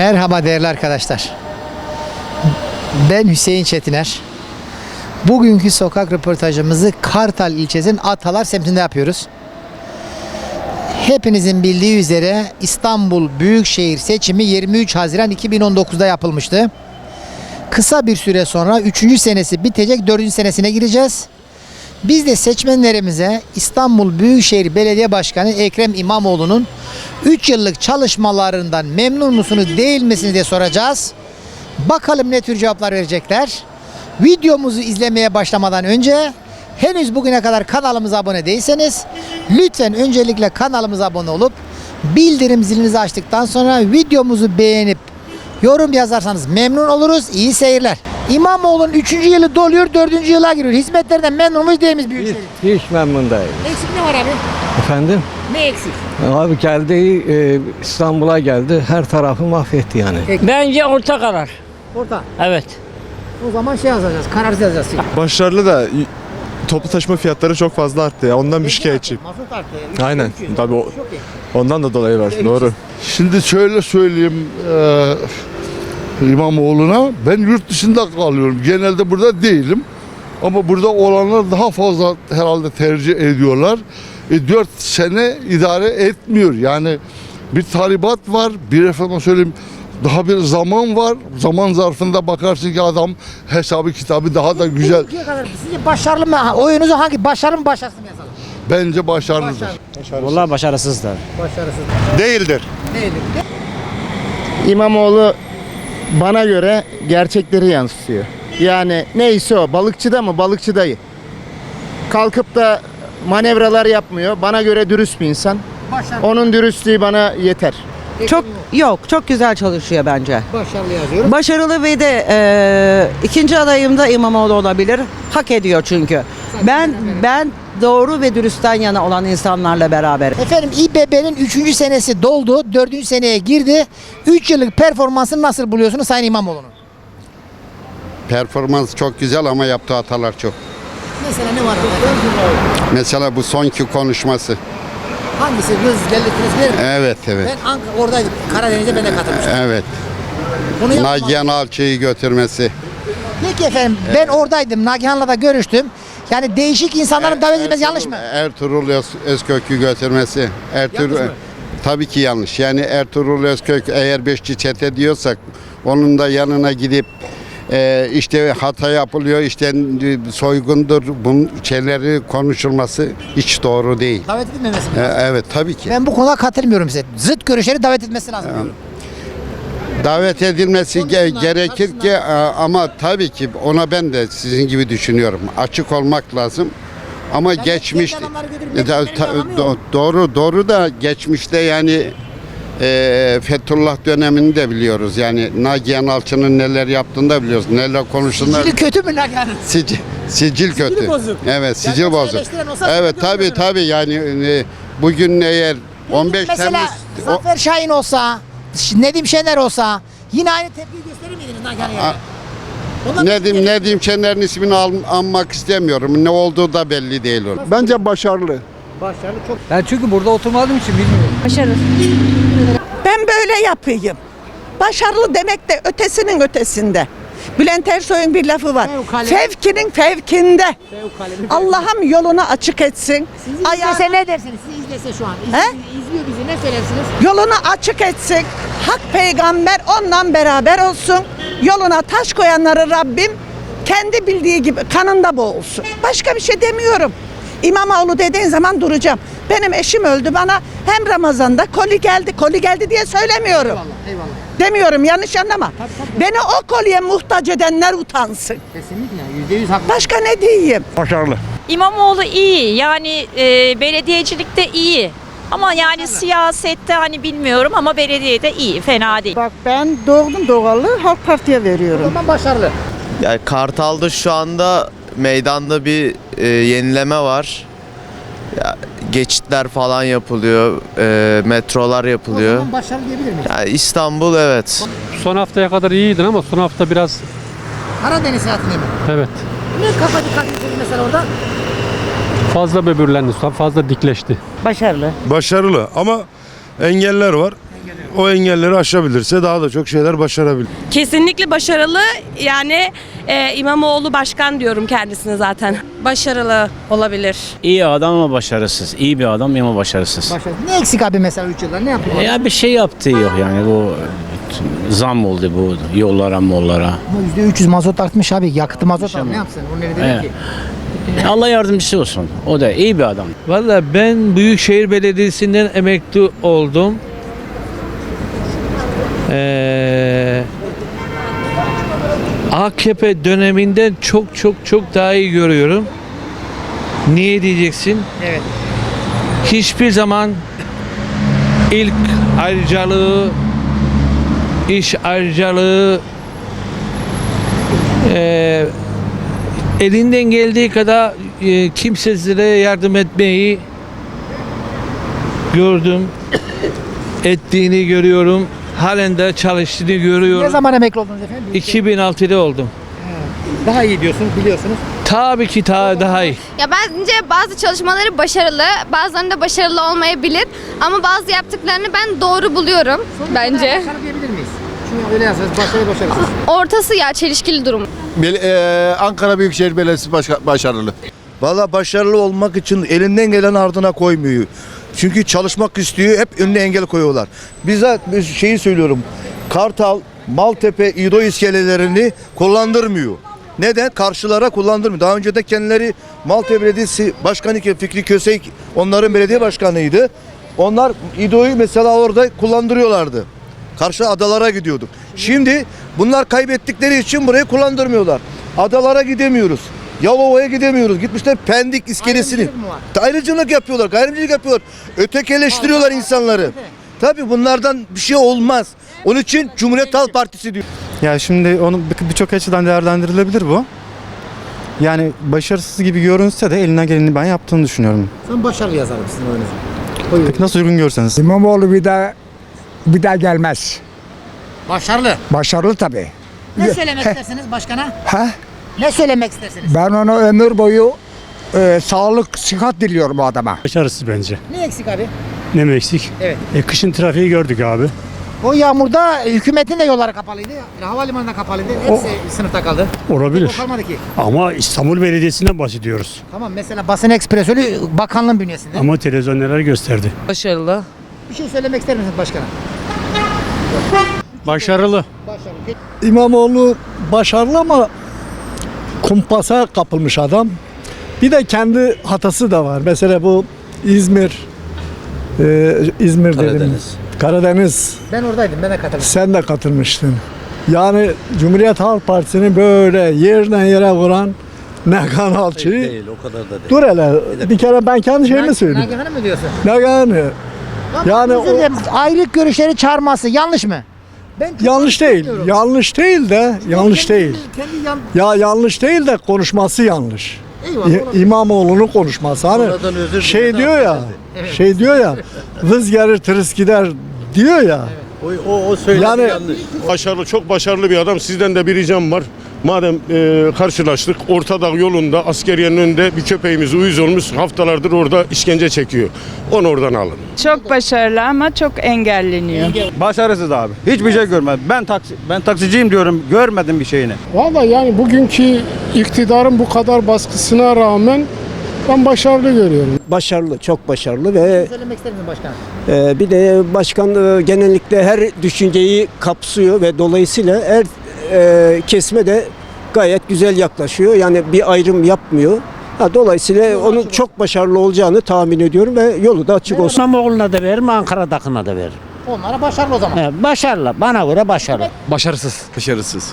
Merhaba değerli arkadaşlar. Ben Hüseyin Çetiner. Bugünkü sokak röportajımızı Kartal ilçesinin Atalar semtinde yapıyoruz. Hepinizin bildiği üzere İstanbul Büyükşehir seçimi 23 Haziran 2019'da yapılmıştı. Kısa bir süre sonra 3. senesi bitecek 4. senesine gireceğiz. Biz de seçmenlerimize İstanbul Büyükşehir Belediye Başkanı Ekrem İmamoğlu'nun 3 yıllık çalışmalarından memnun musunuz değil misiniz diye soracağız. Bakalım ne tür cevaplar verecekler. Videomuzu izlemeye başlamadan önce henüz bugüne kadar kanalımıza abone değilseniz lütfen öncelikle kanalımıza abone olup bildirim zilinizi açtıktan sonra videomuzu beğenip yorum yazarsanız memnun oluruz. İyi seyirler. İmamoğlu'nun 3. yılı doluyor, 4. yıla giriyor. Hizmetlerinden memnun muyuz değil miyiz Büyükşehir? Hiç, hiç memnun değil. Eksik ne var abi? Efendim? Ne eksik? Abi geldi e, İstanbul'a geldi her tarafı mahvetti yani. Bence orta karar. Orta. Evet. O zaman şey yazacağız, kararsız yazacağız. Başarılı da toplu taşıma fiyatları çok fazla arttı ya. Ondan bir şikayetçiyim. Mazot arttı. Aynen. 300. Tabii o-. Ondan da dolayı var. Doğru. Şimdi şöyle söyleyeyim eee İmamoğlu'na ben yurt dışında kalıyorum. Genelde burada değilim. Ama burada olanlar daha fazla herhalde tercih ediyorlar. E, 4 sene idare etmiyor. Yani bir talibat var. Bir efendim söyleyeyim daha bir zaman var. Zaman zarfında bakarsın ki adam hesabı kitabı daha da güzel. Sizce başarılı mı? Oyunuzu hangi? Başarılı mı başarısız mı yazalım? Bence başarılıdır. Vallahi başarısızlar. Başarısız. Değildir. Neydi? İmamoğlu bana göre gerçekleri yansıtıyor. Yani neyse o balıkçıda mı balıkçı dayı. Kalkıp da manevralar yapmıyor. Bana göre dürüst bir insan. Başarılı. Onun dürüstlüğü bana yeter. Çok yok, çok güzel çalışıyor bence. Başarılı yazıyorum. Başarılı ve de e, ikinci adayım da İmamoğlu olabilir. Hak ediyor çünkü. Ben ben doğru ve dürüstten yana olan insanlarla beraber. Efendim İBB'nin 3. senesi doldu. 4. seneye girdi. 3 yıllık performansını nasıl buluyorsunuz Sayın İmamoğlu'nun? Performans çok güzel ama yaptığı hatalar çok. Mesela ne var? Mesela bu sonki konuşması. Hangisi? Hız, verir mi? Evet evet. Ben Ankara, oradaydım. Karadeniz'e ben de katılmıştım. Evet. Bunu. Nagihan Alçı'yı götürmesi. Peki efendim ben oradaydım. Nagihan'la da görüştüm. Yani değişik insanların davet edilmesi yanlış mı? Ertuğrul Öz, Özkök'ü götürmesi. Ertuğrul? Tabii ki yanlış. Yani Ertuğrul Özkök eğer beşçi çete diyorsak onun da yanına gidip e, işte hata yapılıyor, işte soygundur, bunun şeyleri konuşulması hiç doğru değil. Davet edilmemesi mi? E, evet tabii ki. Ben bu konuda katılmıyorum size. Zıt görüşleri davet etmesi lazım. diyorum. Davet edilmesi ge- gerekir ki e, ama tabii ki ona ben de sizin gibi düşünüyorum. Açık olmak lazım. Ama Yani geçmiş da- ta- do- doğru doğru da geçmişte yani e, Fethullah dönemini de biliyoruz. Yani Nagihan Alçı'nın neler yaptığını da biliyoruz. Neler konuştuğunu Sicili kötü mü Nagihan'ın? Sicil, sicil kötü. bozuk. Evet, sicil Yani bozuk. Evet, yok. tabii yani e, bugün eğer 15 Mesela Temmuz o- Zafer Şahin olsa, Nedim Şener olsa yine aynı tepki gösterir miydiniz Nagihan'a? yani? Ondan Ne da- diyeyim, ne diyeyim Şener'in ismini al, anmak istemiyorum. Ne olduğu da belli değil onun. Bence başarılı. Başarılı çok. Ben çünkü burada oturmadığım için bilmiyorum. Ben böyle yapayım. Başarılı demek de ötesinin ötesinde. Bülent Ersoy'un bir lafı var. Fevkalade. Fevkinin fevkinde. Allah'ım yolunu açık etsin. Sizi Ayağı- izlese ne dersiniz? Sizi izlese şu an. İzliyor, He? izliyor bizi ne söylersiniz? Yolunu açık etsin. Hak peygamber ondan beraber olsun. Yoluna taş koyanları Rabbim kendi bildiği gibi kanında boğulsun. Başka bir şey demiyorum. İmamoğlu dediğin zaman duracağım. Benim eşim öldü bana hem Ramazan'da koli geldi, koli geldi diye söylemiyorum. Eyvallah. Demiyorum yanlış anlama. Beni o kolye muhtaç edenler utansın. Kesinlikle yüzde yüz haklı. Başka ne diyeyim? Başarılı. İmamoğlu iyi yani e, belediyecilikte iyi. Ama yani siyasette hani bilmiyorum ama belediyede iyi fena değil. Bak ben doğdum doğalı Halk Parti'ye O veriyorum. zaman başarılı. Yani Kartal'da şu anda meydanda bir e, yenileme var. Ya, geçitler falan yapılıyor, e, metrolar O yapılıyor. zaman başarılı diyebilir miyiz? Yani İstanbul evet. Son haftaya kadar iyiydin ama son hafta biraz Karadeniz seyahatinde mi? evet Ne kafa dikkat ediyorsunuz mesela orada? fazla böbürlendi, fazla dikleşti. Başarılı. Başarılı ama engeller var. o engelleri aşabilirse daha da çok şeyler başarabilir. Kesinlikle başarılı. Yani e, İmamoğlu başkan diyorum kendisine zaten. Başarılı olabilir. İyi adam ama başarısız. İyi bir adam ama başarısız. Başarılı. Ne eksik abi mesela 3 yılda ne yapıyor? Ya bir şey yaptığı yok yani bu zam oldu bu yollara mollara. Ama %300 mazot artmış abi. Yakıtı mazot aldı. Ne yapsın? Onun nedeni Evet. ki. Allah yardımcısı olsun. O da iyi bir adam. Valla ben Büyükşehir Belediyesi'nden emekli oldum. Ee, AKP döneminden çok çok çok daha iyi görüyorum. Niye diyeceksin? Evet. Hiçbir zaman ilk ayrıcalığı, iş ayrıcalığı eee, elinden geldiği kadar e, kimsesizlere yardım etmeyi gördüm. Ettiğini görüyorum. Halen de çalıştığını Ne görüyorum. zaman emekli oldunuz efendim? 2006'da oldum. Daha iyi diyorsunuz biliyorsunuz. Tabii ki daha daha iyi. Ya bence bazı çalışmaları başarılı, bazılarında başarılı olmayabilir. Ama bazı yaptıklarını ben doğru buluyorum bence. Başarı diyebilir miyiz? Çünkü öyle yazarız. Başarı başarısız. Ortası ya çelişkili durum. Ankara Büyükşehir Belediyesi başarılı. Valla başarılı olmak için elinden gelen ardına koymuyor. Çünkü çalışmak istiyor, hep önüne engel koyuyorlar. Bir şeyi söylüyorum. Kartal, Maltepe, İdo iskelelerini kullandırmıyor. Neden? Karşılara kullandırmıyor. Daha önce de kendileri Maltepe Belediyesi Başkanı Fikri Kösek onların belediye başkanıydı. Onlar İdo'yu mesela orada kullandırıyorlardı. Karşı adalara gidiyorduk. Şimdi bunlar kaybettikleri için burayı kullandırmıyorlar. Adalara gidemiyoruz. Yalova'ya gidemiyoruz. Gitmişler Pendik iskelesini. Ayrıcılık yapıyorlar, gayrımcılık yapıyorlar. Ötekileştiriyorlar insanları. Tabii bunlardan bir şey olmaz. Onun için Cumhuriyet Halk Partisi diyor. Ya şimdi onu bir- birçok açıdan değerlendirilebilir bu. Yani başarısız gibi görünse de elinden geleni ben yaptığını düşünüyorum. Sen başarılı sizin oyunuzu. Buyurun. Peki nasıl uygun görseniz. İmamoğlu bir daha bir daha gelmez. Başarılı. Başarılı tabii. Ne söylemek istersiniz başkana? Ha? Ne söylemek istersiniz? Ben ona ömür boyu e, sağlık, sıhhat diliyorum bu adama. Başarısız bence. Ne eksik abi? Ne mi eksik? Evet. E, kışın trafiği gördük abi. O yağmurda hükümetin de yolları kapalıydı. Havalimanı da kapalıydı. Hepsi sınıfta kaldı. Olabilir. O kalmadı ki. Ama İstanbul Belediyesi'nden bahsediyoruz. Tamam mesela basın ekspresörü bakanlığın bünyesinde. Ama televizyon neler gösterdi. Başarılı. Bir şey söylemek ister misiniz başkana? Başarılı. Başarılı. İmamoğlu başarılı ama kumpasa kapılmış adam. Bir de kendi hatası da var. Mesela bu İzmir, e, İzmir dedim. Karadeniz. Ben oradaydım. Ben de katıldım. Sen de katılmıştın. Yani Cumhuriyet Halk Partisi'ni böyle yerden yere vuran Nagan Alçı'yı o kadar da dur hele bir kere ben kendi şeyimi söyleyeyim. Nagihan'ı mı diyorsun? Nagan'ı Yani o- ayrılık görüşleri çağırması yanlış mı? Ben yanlış değil. Yanlış değil de yanlış Kendi- değil. Kendi yan... Ya yanlış değil de konuşması yanlış. Eyvallah. İmamoğlu'nun konuşması hani şey diyor ya Evet. şey diyor ya vız gelir tırıs gider diyor ya O, o, o söyledi Yani- yanlış. Başarılı, çok başarılı bir adam. Sizden de bir ricam var. Madem e, karşılaştık, Ortadağ yolunda askeriyenin önünde bir köpeğimiz uyuz olmuş. Haftalardır orada işkence çekiyor. Onu oradan alın. Çok başarılı ama çok engelleniyor. Başarısız abi. Hiçbir şey görmedim. Ben taksi ben taksiciyim diyorum. Görmedim bir şeyini. Valla yani bugünkü iktidarın bu kadar baskısına rağmen ben başarılı görüyorum. başarılı çok başarılı ve Söylemek ister misin başkan? e, bir de başkan e, genellikle her düşünceyi kapsıyor ve dolayısıyla her e, kesme de gayet güzel yaklaşıyor yani bir ayrım yapmıyor. Ha, dolayısıyla onun çok başarılı olacağını tahmin ediyorum ve yolu da açık olsun. İmamoğlu'na da veririm, Ankara'dakine da veririm. Onlara başarılı o zaman. başarılı, bana göre başarılı. Başarısız. Başarısız.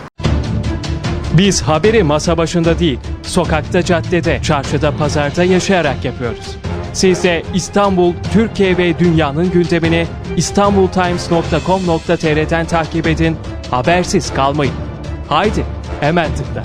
Biz haberi masa başında değil, sokakta, caddede, çarşıda, pazarda yaşayarak yapıyoruz. Siz de İstanbul, Türkiye ve dünyanın gündemini istanbultimes.com.tr'den takip edin, habersiz kalmayın. Haydi, hemen tıkla.